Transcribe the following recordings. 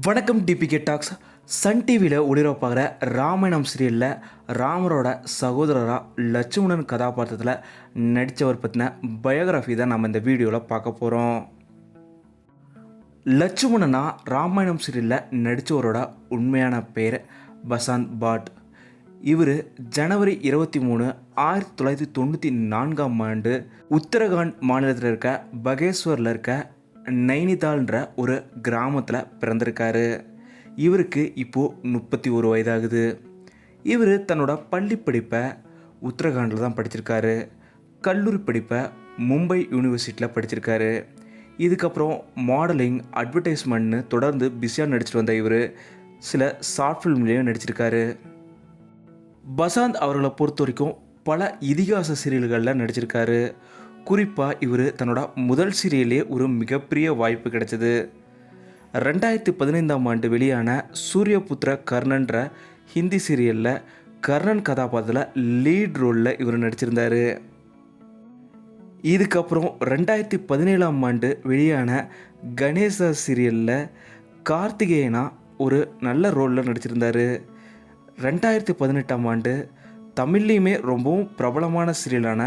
வணக்கம் DPK tax. Sun டிவியில் ஒளிபரப்பாகிற ராமாயணம் சீரியலில் ராமரோட சகோதரராக லட்சுமணன் கதாபாத்திரத்தில் நடித்தவர் பற்றின பயோகிராஃபி தான் நம்ம இந்த வீடியோவில் பார்க்க போகிறோம் லட்சுமணனா ராமாயணம் சீரியலில் நடித்தவரோட உண்மையான பெயர் பசாந்த் பாட். இவர் ஜனவரி இருபத்தி மூணு ஆயிரத்தி தொள்ளாயிரத்தி தொண்ணூற்றி நான்காம் ஆண்டு உத்தரகாண்ட் மாநிலத்தில் இருக்க பகேஸ்வரில் இருக்க நைனிதால்ன்ற ஒரு கிராமத்தில் பிறந்திருக்காரு. இவருக்கு இப்போது முப்பத்தி ஒரு வயதாகுது. இவர் தன்னோட பள்ளி படிப்பை உத்தரகாண்டில் தான் படிச்சிருக்காரு. கல்லூரி படிப்பை மும்பை யூனிவர்சிட்டியில் படிச்சிருக்காரு. இதுக்கப்புறம் மாடலிங் அட்வர்டைஸ்மெண்ட்னு தொடர்ந்து பிஸியாக நடிச்சிட்டு வந்த இவர் சில ஷார்ட் ஃபிலிம்லேயும் நடிச்சிருக்காரு. பசாந்த் அவர்களை பொறுத்த வரைக்கும் பல இதிகாச சீரியல்களில் நடிச்சிருக்காரு. குறிப்பாக இவர் தன்னோட முதல் சீரியலே ஒரு மிகப்பெரிய வாய்ப்பு கிடைச்சது. ரெண்டாயிரத்தி பதினைந்தாம் ஆண்டு வெளியான சூரியபுத்திர கர்ணன்ற ஹிந்தி சீரியலில் கர்ணன் கதாபாத்திரத்தில் லீட் ரோலில் இவர் நடிச்சிருந்தார். இதுக்கப்புறம் ரெண்டாயிரத்தி பதினேழாம் ஆண்டு வெளியான கணேசா சீரியலில் கார்த்திகேயனா ஒரு நல்ல ரோலில் நடிச்சிருந்தார். ரெண்டாயிரத்தி பதினெட்டாம் ஆண்டு தமிழ்லேயுமே ரொம்பவும் பிரபலமான சீரியலான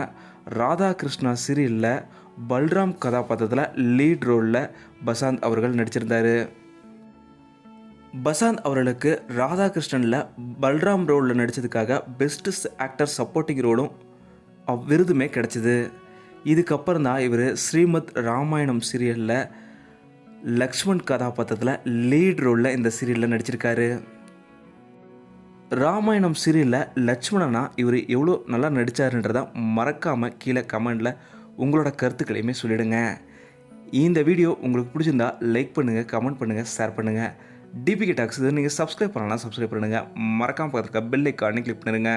ராதாகிருஷ்ணா சீரியலில் பல்ராம் கதாபாத்திரத்தில் லீட் ரோலில் பசாந்த் அவர்கள் நடிச்சிருந்தார். பசாந்த் அவர்களுக்கு ராதாகிருஷ்ணனில் பல்ராம் ரோலில் நடித்ததுக்காக பெஸ்ட் ஆக்டர் சப்போர்ட்டிங் ரோலும் அவ் விருதுமே கிடச்சிது. இதுக்கப்புறம் தான் இவர் ஸ்ரீமத் ராமாயணம் சீரியலில் லக்ஷ்மண் கதாபாத்திரத்தில் லீட் ரோலில் இந்த சீரியலில் நடிச்சிருக்காரு. ராமாயணம் சீரியலில் லட்சுமணனா இவர் எவ்வளோ நல்லா நடித்தாருன்றதை மறக்காமல் கீழே கமெண்டில் உங்களோட கருத்துக்களையுமே சொல்லிடுங்க. இந்த வீடியோ உங்களுக்கு பிடிச்சிருந்தா லைக் பண்ணுங்கள் கமெண்ட் பண்ணுங்கள் ஷேர் பண்ணுங்கள் டிபிகே டாக்ஸ் இது நீங்கள் சப்ஸ்கிரைப் பண்ணலாம் சப்ஸ்கிரைப் பண்ணுங்கள் மறக்காமல் பார்த்துருக்க பெல் ஐக்கானே கிளிக் பண்ணிடுங்க